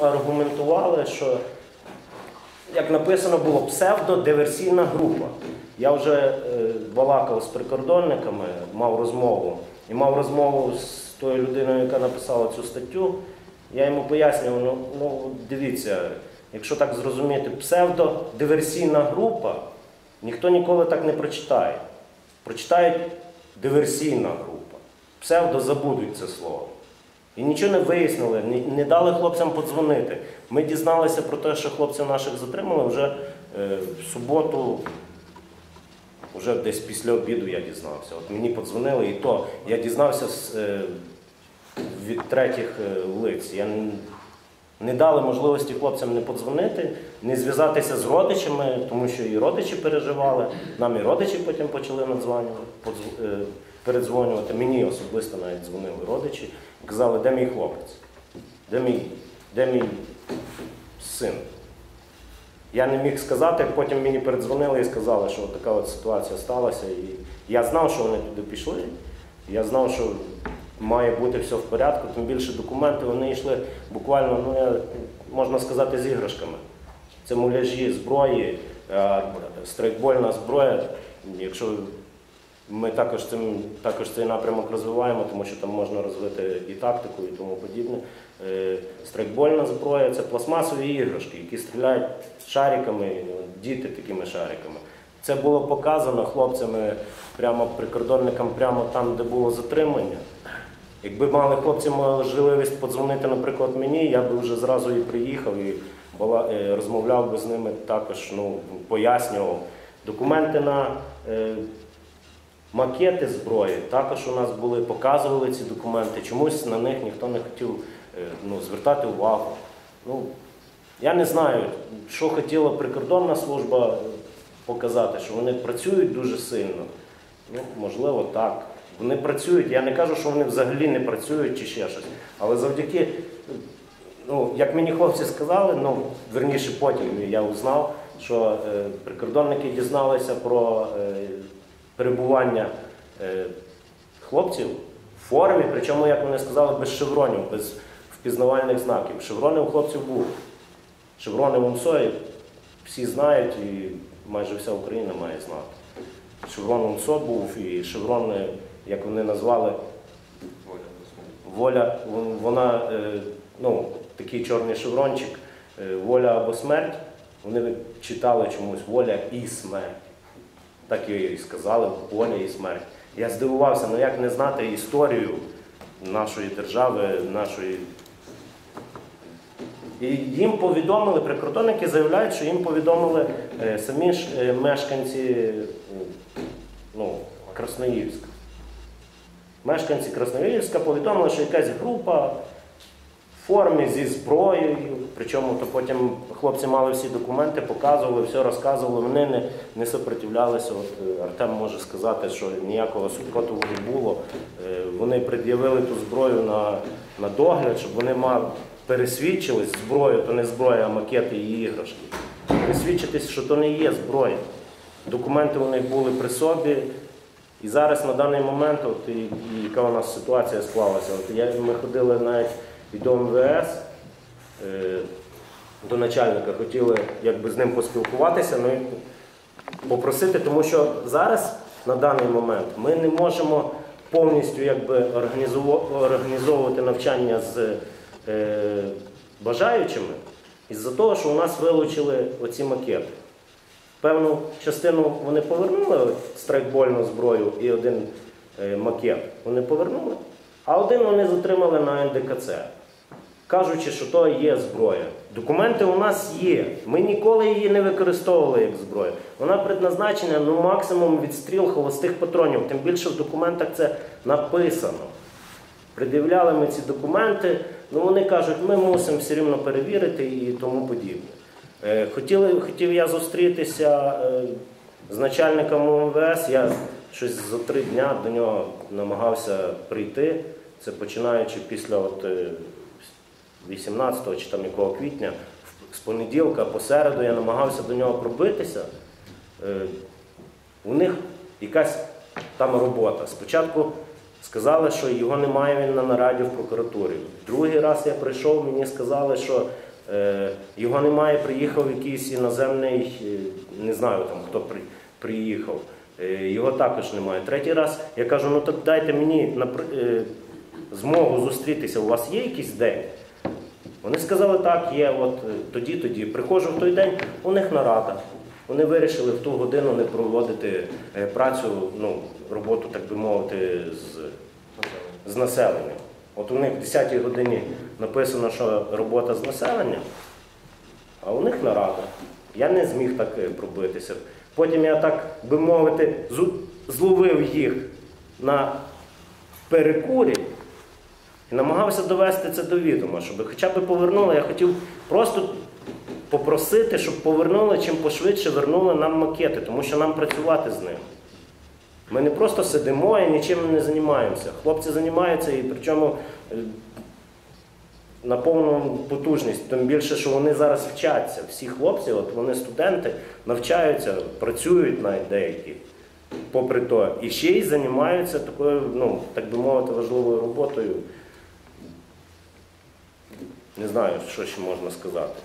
аргументували, що як написано було псевдодиверсійна група. Я вже е, балакав з прикордонниками, мав розмову і мав розмову з тою людиною, яка написала цю статтю. Я йому пояснював, ну, ну дивіться, якщо так зрозуміти, псевдодиверсійна група, ніхто ніколи так не прочитає. Прочитають диверсійна група. Псевдо забудуть це слово. І нічого не вияснили, не, дали хлопцям подзвонити. Ми дізналися про те, що хлопців наших затримали вже е, в суботу, вже десь після обіду я дізнався. От мені подзвонили, і то я дізнався е, від третіх е, лиць. Я не, дали можливості хлопцям не подзвонити, не зв'язатися з родичами, тому що і родичі переживали. Нам і родичі потім почали передзвонювати. Мені особисто навіть дзвонили родичі казали, де мій хлопець, де мій, де мій син. Я не міг сказати, потім мені передзвонили і сказали, що така от ситуація сталася. І я знав, що вони туди пішли. Я знав, що має бути все в порядку, тим більше документи вони йшли буквально, ну можна сказати, з іграшками. Це муляжі зброї, е, страйкбольна зброя. Якщо ми також, цим, також цей напрямок розвиваємо, тому що там можна розвити і тактику, і тому подібне. Е, Страйкбольна зброя це пластмасові іграшки, які стріляють шариками, діти такими шариками. Це було показано хлопцями, прямо прикордонникам, прямо там, де було затримання. Якби мали хлопці можливість подзвонити, наприклад, мені, я би вже зразу і приїхав і е, розмовляв би з ними також, ну, пояснював. Документи на е, макети зброї також у нас були, показували ці документи. Чомусь на них ніхто не хотів е, ну, звертати увагу. Ну, я не знаю, що хотіла прикордонна служба показати, що вони працюють дуже сильно. Ну, можливо, так. Вони працюють. Я не кажу, що вони взагалі не працюють чи ще щось. Але завдяки, ну, як мені хлопці сказали, ну, верніше потім я узнав, що е, прикордонники дізналися про е, перебування е, хлопців в формі, причому, як вони сказали, без шевронів, без впізнавальних знаків. Шеврони у хлопців були. Шеврони в УНСО всі знають і майже вся Україна має знати. Шеврон УНСО був і шеврон, як вони назвали, воля, вона, е, ну, такий чорний шеврончик, е, воля або смерть. Вони читали чомусь воля і смерть. Так і сказали, воля і смерть. Я здивувався, ну як не знати історію нашої держави, нашої. І їм повідомили, прикордонники заявляють, що їм повідомили е, самі ж е, мешканці е, ну, Красноївська. Мешканці Красноївська повідомили, що якась група формі зі зброєю, причому то потім хлопці мали всі документи, показували, все розказували, вони не, не сопротивлялися. От е, Артем може сказати, що ніякого супротиву не було. Е, Вони пред'явили ту зброю на, на догляд, щоб вони мав, пересвідчились, зброю, то не зброя, а макети і іграшки. Пересвідчитись, що то не є зброя. Документи у них були при собі. І зараз на даний момент, от, і, і яка у нас ситуація склалася, от я, ми ходили навіть і МВС, е, до начальника, хотіли якби з ним поспілкуватися, ну попросити, тому що зараз, на даний момент, ми не можемо повністю якби, організовувати навчання з е, бажаючими, із-за того, що у нас вилучили оці макети. Певну частину вони повернули страйкбольну зброю і один е, макет вони повернули, а один вони затримали на НДКЦ, кажучи, що то є зброя. Документи у нас є. Ми ніколи її не використовували як зброю. Вона предназначена ну, максимум відстріл холостих патронів. Тим більше в документах це написано. Пред'являли ми ці документи, ну вони кажуть, ми мусимо все рівно перевірити і тому подібне. Е, Хотіли, хотів я зустрітися е, з начальником УМВС, я щось за три дня до нього намагався прийти. Це починаючи після от, е, 18 чи там якого квітня, з понеділка по середу я намагався до нього пробитися. Е, У них якась там робота. Спочатку Сказали, що його немає він на нараді в прокуратурі. Другий раз я прийшов, мені сказали, що е, його немає, приїхав якийсь іноземний, е, не знаю там хто при, приїхав. Його також немає. Третій раз я кажу, ну так дайте мені змогу зустрітися. У вас є якийсь день? Вони сказали, так, є, от е, тоді, тоді. Приходжу в той день, у них нарада. Вони вирішили в ту годину не проводити е, працю, ну, роботу, так би мовити, з, з населенням. От у них в 10-й годині написано, що робота з населенням, а у них нарада. Я не зміг так е, пробитися. Потім я так би мовити, зловив їх на перекурі і намагався довести це до відома, щоб хоча б повернули. Я хотів просто попросити, щоб повернули чим пошвидше вернули нам макети, тому що нам працювати з ними. Ми не просто сидимо і нічим не займаємося. Хлопці займаються і причому е, на повну потужність, тим більше, що вони зараз вчаться. Всі хлопці, от вони студенти, навчаються, працюють навіть деякі, попри то, і ще й займаються такою, ну, так би мовити, важливою роботою. Не знаю, що ще можна сказати.